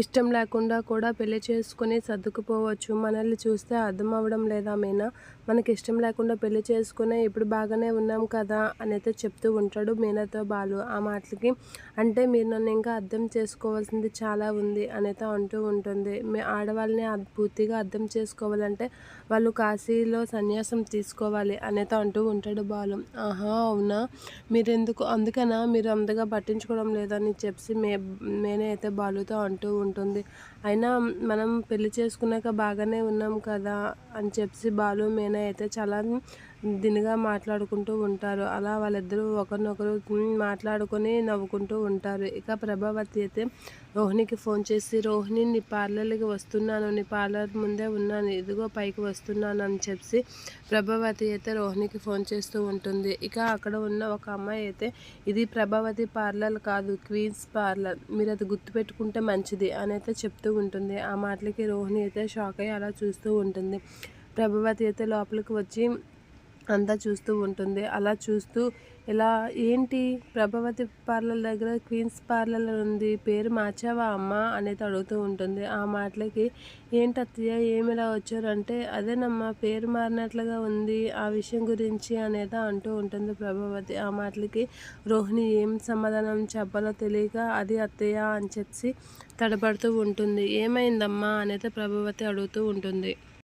ఇష్టం లేకుండా కూడా పెళ్ళి చేసుకుని సర్దుకుపోవచ్చు. మనల్ని చూస్తే అర్థం అవ్వడం లేదా మీనా? మనకి ఇష్టం లేకుండా పెళ్ళి చేసుకునే ఇప్పుడు బాగానే ఉన్నాం కదా అని అయితే చెప్తూ ఉంటాడు మీనాతో బాలు. ఆ మాటలకి అంటే మీరు నన్ను ఇంకా అర్థం చేసుకోవాల్సింది చాలా ఉంది అనేది అంటూ ఉంటుంది. మీ ఆడవాళ్ళని పూర్తిగా అర్థం చేసుకోవాలంటే వాళ్ళు కాశీలో సన్యాసం తీసుకోవాలి అనేది అంటూ ఉంటాడు బాలు. ఆహా అవునా? మీరెందుకు? అందుకనా? మీరు అంతగా పట్టించుకోవడం లేదని చెప్పి మే నేనైతే అయితే బాలుతో అంటూ ఉంటుంది. అయినా మనం పెళ్ళి చేసుకున్నాక బాగానే ఉన్నాం కదా అని చెప్పి బాలు మీనా అయితే చాలా దినిగా మాట్లాడుకుంటూ ఉంటారు. అలా వాళ్ళిద్దరూ ఒకరినొకరు మాట్లాడుకొని నవ్వుకుంటూ ఉంటారు. ఇక ప్రభావతి అయితే రోహిణికి ఫోన్ చేసి రోహిణి నీ పార్లర్కి వస్తున్నాను. నీ పార్లర్ ముందే ఉన్నాను. ఇదిగో పైకి వస్తున్నాను అని చెప్పి ప్రభావతి అయితే రోహిణికి ఫోన్ చేస్తూ ఉంటుంది. ఇక అక్కడ ఉన్న ఒక అమ్మాయి అయితే ఇది ప్రభావతి పార్లర్ కాదు క్వీన్స్ పార్లర్. మీరు అది గుర్తుపెట్టుకుంటే మంచిది అని అయితే చెప్తూ ఉంటుంది. ఆ మాటలకి రోహిణి అయితే షాక్ అయ్యి అలా చూస్తూ ఉంటుంది. ప్రభావతి అయితే లోపలికి వచ్చి అంతా చూస్తూ ఉంటుంది. అలా చూస్తూ ఇలా ఏంటి ప్రభావతి పార్లర్ దగ్గర క్వీన్స్ పార్లర్ ఉంది పేరు మార్చావా అమ్మ అనేది అడుగుతూ ఉంటుంది. ఆ మాటలకి ఏంటి అత్తయ్య ఏమి ఇలా వచ్చారంటే అదేనమ్మా పేరు మారినట్లుగా ఉంది ఆ విషయం గురించి అనేది అంటూ ఉంటుంది ప్రభావతి. ఆ మాటలకి రోహిణి ఏం సమాధానం చెప్పాలో తెలియక అది అత్తయ్య అని చెప్పి తడబడుతూ ఉంటుంది. ఏమైందమ్మా అనేది ప్రభావతి అడుగుతూ ఉంటుంది.